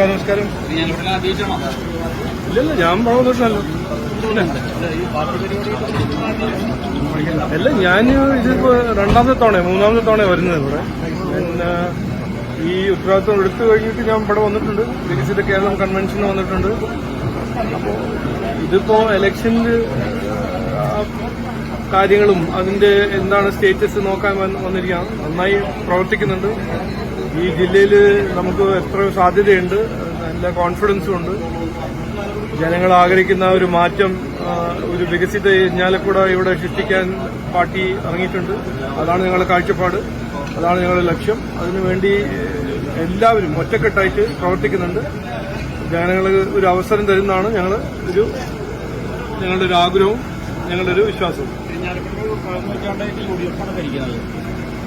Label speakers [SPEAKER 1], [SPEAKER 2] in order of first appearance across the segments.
[SPEAKER 1] നമസ്കാരം നമസ്കാരം. ഇല്ലല്ല ഞാൻ പണം വന്നിട്ടില്ലല്ലോ അല്ല ഞാൻ ഇതിപ്പോ രണ്ടാമത്തെ തവണ മൂന്നാമത്തെ തവണ വരുന്നത് ഇവിടെ. പിന്നെ ഈ ഉത്തരവാദിത്വം എടുത്തു കഴിഞ്ഞിട്ട് ഞാൻ ഇവിടെ വന്നിട്ടുണ്ട്. വികസിത കേരളം കൺവെൻഷന് വന്നിട്ടുണ്ട്. അപ്പോ ഇതിപ്പോ ഇലക്ഷനിൽ കാര്യങ്ങളും അതിന്റെ എന്താണ് സ്റ്റേറ്റസ് നോക്കാൻ വന്നിരിക്കാം നന്നായി പ്രവർത്തിക്കുന്നുണ്ട്. ഈ ജില്ലയിൽ നമുക്ക് എത്ര സാധ്യതയുണ്ട്? നല്ല കോൺഫിഡൻസും ഉണ്ട്. ജനങ്ങൾ ആഗ്രഹിക്കുന്ന ഒരു മാറ്റം ഒരു വികസിത ഇഞ്ഞാലക്കുട ഇവിടെ സൃഷ്ടിക്കാൻ പാർട്ടി ഇറങ്ങിയിട്ടുണ്ട്. അതാണ് ഞങ്ങളുടെ കാഴ്ചപ്പാട്. അതാണ് ഞങ്ങളുടെ ലക്ഷ്യം. അതിനുവേണ്ടി എല്ലാവരും ഒറ്റക്കെട്ടായിട്ട് പ്രവർത്തിക്കുന്നുണ്ട്. ജനങ്ങൾ ഒരു അവസരം തരുന്നതാണ് ഞങ്ങൾ ഒരു ഞങ്ങളുടെ ഒരു ആഗ്രഹവും ഞങ്ങളുടെ ഒരു വിശ്വാസവും.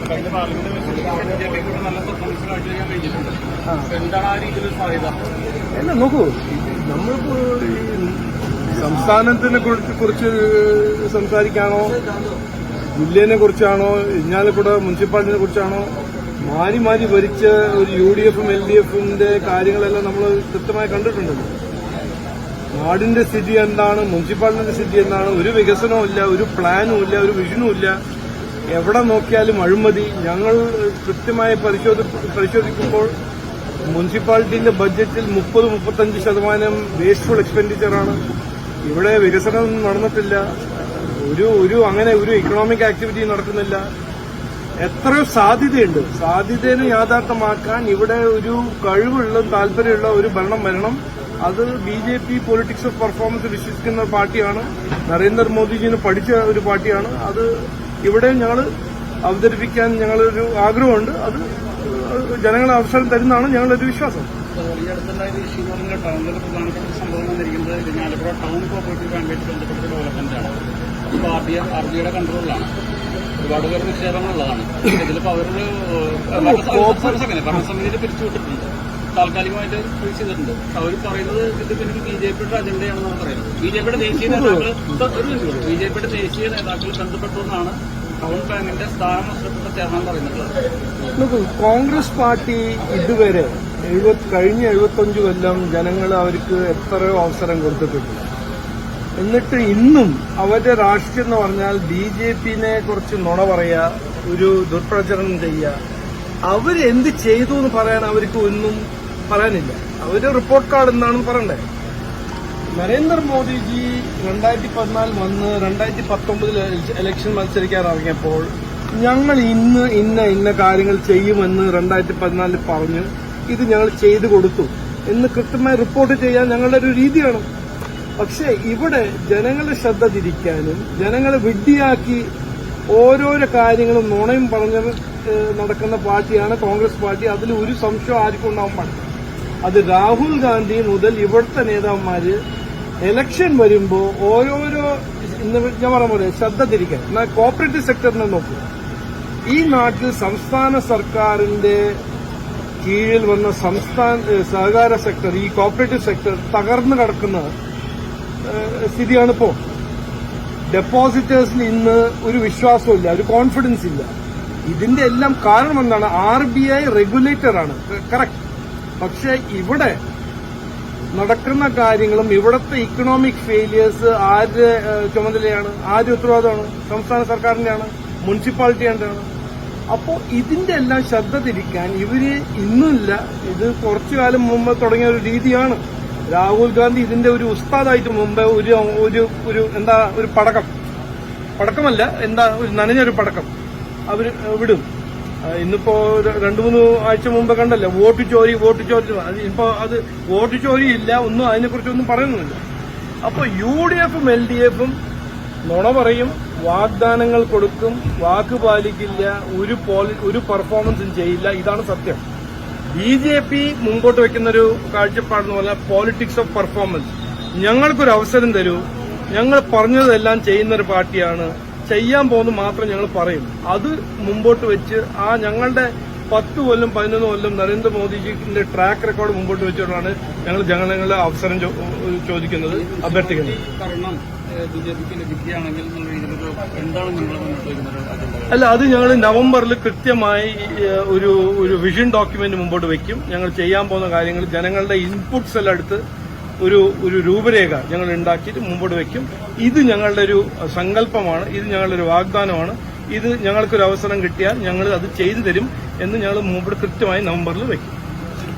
[SPEAKER 2] കഴിഞ്ഞ പാർലമെന്റ് നല്ല കഴിഞ്ഞിട്ടുണ്ട്. എന്താണ് ആ രീതിയിൽ സാധ്യത?
[SPEAKER 1] അല്ല നോക്കൂ. നമ്മളിപ്പോ സംസ്ഥാനത്തിനെ കുറിച്ച് കുറിച്ച് സംസാരിക്കാണോ? ജില്ലേനെ കുറിച്ചാണോ? ഇഞ്ഞാലക്കുട മുനിസിപ്പാലിറ്റിനെ കുറിച്ചാണോ? മാറി മാറി ഭരിച്ച ഒരു യു ഡി എഫും എൽ ഡി എഫിന്റെ കാര്യങ്ങളെല്ലാം നമ്മൾ കൃത്യമായി കണ്ടിട്ടുണ്ടല്ലോ നാടിന്റെ സ്ഥിതി എന്താണ്? മുനിസിപ്പാലിറ്റിന്റെ സ്ഥിതി എന്താണ്? ഒരു വികസനവും ഇല്ല ഒരു പ്ലാനും ഇല്ല ഒരു വിഷനും ഇല്ല. എവിടെ നോക്കിയാലും അഴിമതി. ഞങ്ങൾ കൃത്യമായി പരിശോധി പരിശോധിക്കുമ്പോൾ മുനിസിപ്പാലിറ്റിന്റെ ബഡ്ജറ്റിൽ മുപ്പത് മുപ്പത്തഞ്ച് ശതമാനം വേസ്റ്റ്ഫുൾ എക്സ്പെൻഡിച്ചറാണ് ഇവിടെ വികസനം നടന്നിട്ടില്ല. ഒരു ഒരു അങ്ങനെ ഒരു ഇക്കണോമിക് ആക്ടിവിറ്റി നടക്കുന്നില്ല. എത്രയോ സാധ്യതയുണ്ട്? സാധ്യതയെ യാഥാർത്ഥ്യമാക്കാൻ ഇവിടെ ഒരു കഴിവുള്ള താല്പര്യമുള്ള ഒരു ഭരണം വരണം. അത് B J P politics of performance വിശ്വസിക്കുന്ന പാർട്ടിയാണ്. നരേന്ദ്രമോദിജിന് പഠിച്ച ഒരു പാർട്ടിയാണ്. അത് ഇവിടെ ഞങ്ങൾ അവതരിപ്പിക്കാൻ ഞങ്ങളൊരു ആഗ്രഹമുണ്ട്. അത് ജനങ്ങളെ അവസരം തരുന്നതാണ് ഞങ്ങളുടെ ഒരു വിശ്വാസം
[SPEAKER 2] ഈ ഈ ടൗണിൽ പ്രധാനപ്പെട്ട സംഭവം വന്നിരിക്കുന്നത് ടൗൺ പ്രോപ്പർട്ടി ബന്ധപ്പെട്ട ആർ ഡി ആർ കൺട്രോളിലാണ് ഒരുപാട് പേർ നിക്ഷേപങ്ങളുള്ളതാണ് ഇതിലിപ്പോൾ അവരൊരു ഭരണസമിതിയിൽ പിരിച്ചുവിട്ടിട്ടുണ്ട്. താൽക്കാലികമായിട്ട് ഫ്രീസ് അവർ പറയുന്നത് പറയുന്നത്. ദേശീയ നേതാക്കൾ പിയുടെ ദേശീയ നേതാക്കൾ
[SPEAKER 1] കോൺഗ്രസ് പാർട്ടി ഇതുവരെ എഴുപത് കഴിഞ്ഞ എഴുപത്തഞ്ച് കൊല്ലം ജനങ്ങൾ അവർക്ക് എത്രയോ അവസരം കൊടുത്തിട്ടുണ്ട്. എന്നിട്ട് ഇന്നും അവരുടെ രാഷ്ട്രീയം എന്ന് പറഞ്ഞാൽ ബി ജെ പിനെ കുറിച്ച് നുണ പറയുക ഒരു ദുർപ്രചരണം ചെയ്യുക അവരെന്ത് ചെയ്തു എന്ന് പറയാൻ അവർക്ക് ഒന്നും പറയാനില്ല. അതൊരു റിപ്പോർട്ട് കാർഡ് എന്നാണ് പറയണ്ടേ. നരേന്ദ്രമോദിജി രണ്ടായിരത്തി പതിനാല് വന്ന് രണ്ടായിരത്തി പത്തൊമ്പതിൽ ഇലക്ഷൻ മത്സരിക്കാൻ ഇറങ്ങിയപ്പോൾ ഞങ്ങൾ ഇന്ന് ഇന്ന ഇന്ന കാര്യങ്ങൾ ചെയ്യുമെന്ന് രണ്ടായിരത്തി പതിനാലിൽ പറഞ്ഞു ഇത് ഞങ്ങൾ ചെയ്തു കൊടുത്തു. എന്ന് കൃത്യമായി റിപ്പോർട്ട് ചെയ്യാൻ ഞങ്ങളുടെ ഒരു രീതിയാണ് പക്ഷേ ഇവിടെ ജനങ്ങളെ ശ്രദ്ധ തിരിക്കാനും ജനങ്ങളെ വിഡ്ഢിയാക്കി ഓരോരോ കാര്യങ്ങളും നുണയും പറഞ്ഞ് നടക്കുന്ന പാർട്ടിയാണ് കോൺഗ്രസ് പാർട്ടി. അതിൽ ഒരു സംശയം ആർക്കും ഉണ്ടാവാൻ പാടില്ല. അത് രാഹുൽ ഗാന്ധി മുതൽ ഇവിടുത്തെ നേതാവന്മാര് എലക്ഷൻ വരുമ്പോ ഓരോരോ ഞാൻ പറഞ്ഞ പോലെ ശ്രദ്ധ തിരിക്കാൻ എന്നാൽ കോപ്പറേറ്റീവ് സെക്ടറിനെ നോക്കുക ഈ നാട്ടിൽ സംസ്ഥാന സർക്കാരിന്റെ കീഴിൽ വന്ന സംസ്ഥാന സഹകാര സെക്ടർ ഈ കോപ്പറേറ്റീവ് സെക്ടർ തകർന്നു കിടക്കുന്ന സ്ഥിതിയാണിപ്പോ ഡെപ്പോസിറ്റേഴ്സിന് ഇന്ന് ഒരു വിശ്വാസമില്ല ഒരു കോൺഫിഡൻസ് ഇല്ല. ഇതിന്റെ എല്ലാം കാരണം എന്താണ്? ആർ ബി ഐ റെഗുലേറ്റർ ആണ്. കറക്റ്റ് പക്ഷെ ഇവിടെ നടക്കുന്ന കാര്യങ്ങളും ഇവിടുത്തെ ഇക്കണോമിക് ഫെയിലിയേഴ്സ് ആരുടെ ചുമതലയാണ്? ആര് ഉത്തരവാദിത്തമാണ് സംസ്ഥാന സർക്കാരിന്റെയാണ്? മുനിസിപ്പാലിറ്റിയുടെയാണ്? അപ്പോ ഇതിന്റെ എല്ലാം ശ്രദ്ധ തിരിക്കാൻ ഇവർ ഇന്നില്ല. ഇത് കുറച്ചു കാലം മുമ്പ് തുടങ്ങിയ ഒരു രീതിയാണ്. രാഹുൽ ഗാന്ധി ഇതിന്റെ ഒരു ഉസ്താദായിട്ട് മുമ്പ് ഒരു ഒരു ഒരു എന്താ ഒരു പടക്കം. പടക്കമല്ല എന്താ ഒരു നനഞ്ഞൊരു പടക്കം അവർ വിടും. ഇന്നിപ്പോ രണ്ടു മൂന്ന് ആഴ്ച മുമ്പ് കണ്ടല്ലോ വോട്ട് ചോരി വോട്ട് ചോരി. അത് ഇപ്പോ അത് വോട്ട് ചോരി ഇല്ല ഒന്നും അതിനെക്കുറിച്ചൊന്നും പറയുന്നില്ല. അപ്പൊ യു ഡി എഫും എൽ ഡി എഫും നുണ പറയും വാഗ്ദാനങ്ങൾ കൊടുക്കും വാക്ക് പാലിക്കില്ല ഒരു പോളി ഒരു പെർഫോമൻസും ചെയ്യില്ല. ഇതാണ് സത്യം. ബി ജെ പി മുമ്പോട്ട് വെക്കുന്നൊരു കാഴ്ചപ്പാടെന്ന് പറഞ്ഞാൽ പോളിറ്റിക്സ് ഓഫ് പെർഫോമൻസ് ഞങ്ങൾക്കൊരു അവസരം തരൂ. ഞങ്ങൾ പറഞ്ഞതെല്ലാം ചെയ്യുന്നൊരു പാർട്ടിയാണ് ചെയ്യാൻ പോകുന്നത് മാത്രം ഞങ്ങൾ പറയും. അത് മുമ്പോട്ട് വെച്ച് ആ ഞങ്ങളുടെ പത്ത് കൊല്ലം പതിനൊന്ന് കൊല്ലം നരേന്ദ്രമോദിജിന്റെ ട്രാക്ക് റെക്കോർഡ് മുമ്പോട്ട് വെച്ചുകൊണ്ടാണ് ഞങ്ങൾ ജനങ്ങളെ അവസരം ചോദിക്കുന്നത് അഭ്യർത്ഥിക്കുന്നത്. അല്ല അത് ഞങ്ങൾ നവംബറിൽ കൃത്യമായി ഒരു ഒരു വിഷൻ ഡോക്യുമെന്റ് മുമ്പോട്ട് വെക്കും. ഞങ്ങൾ ചെയ്യാൻ പോകുന്ന കാര്യങ്ങൾ ജനങ്ങളുടെ ഇൻപുട്സ് എല്ലാം എടുത്ത് ഒരു ഒരു രൂപരേഖ ഞങ്ങൾ ഉണ്ടാക്കിയിട്ട് മുമ്പോട്ട് വയ്ക്കും ഇത് ഞങ്ങളുടെ ഒരു സങ്കല്പമാണ്. ഇത് ഞങ്ങളുടെ ഒരു വാഗ്ദാനമാണ്. ഇത് ഞങ്ങൾക്കൊരു അവസരം കിട്ടിയാൽ ഞങ്ങൾ അത് ചെയ്തു തരും എന്ന് ഞങ്ങൾ മുമ്പോട്ട് കൃത്യമായി നവംബറിൽ വെക്കും.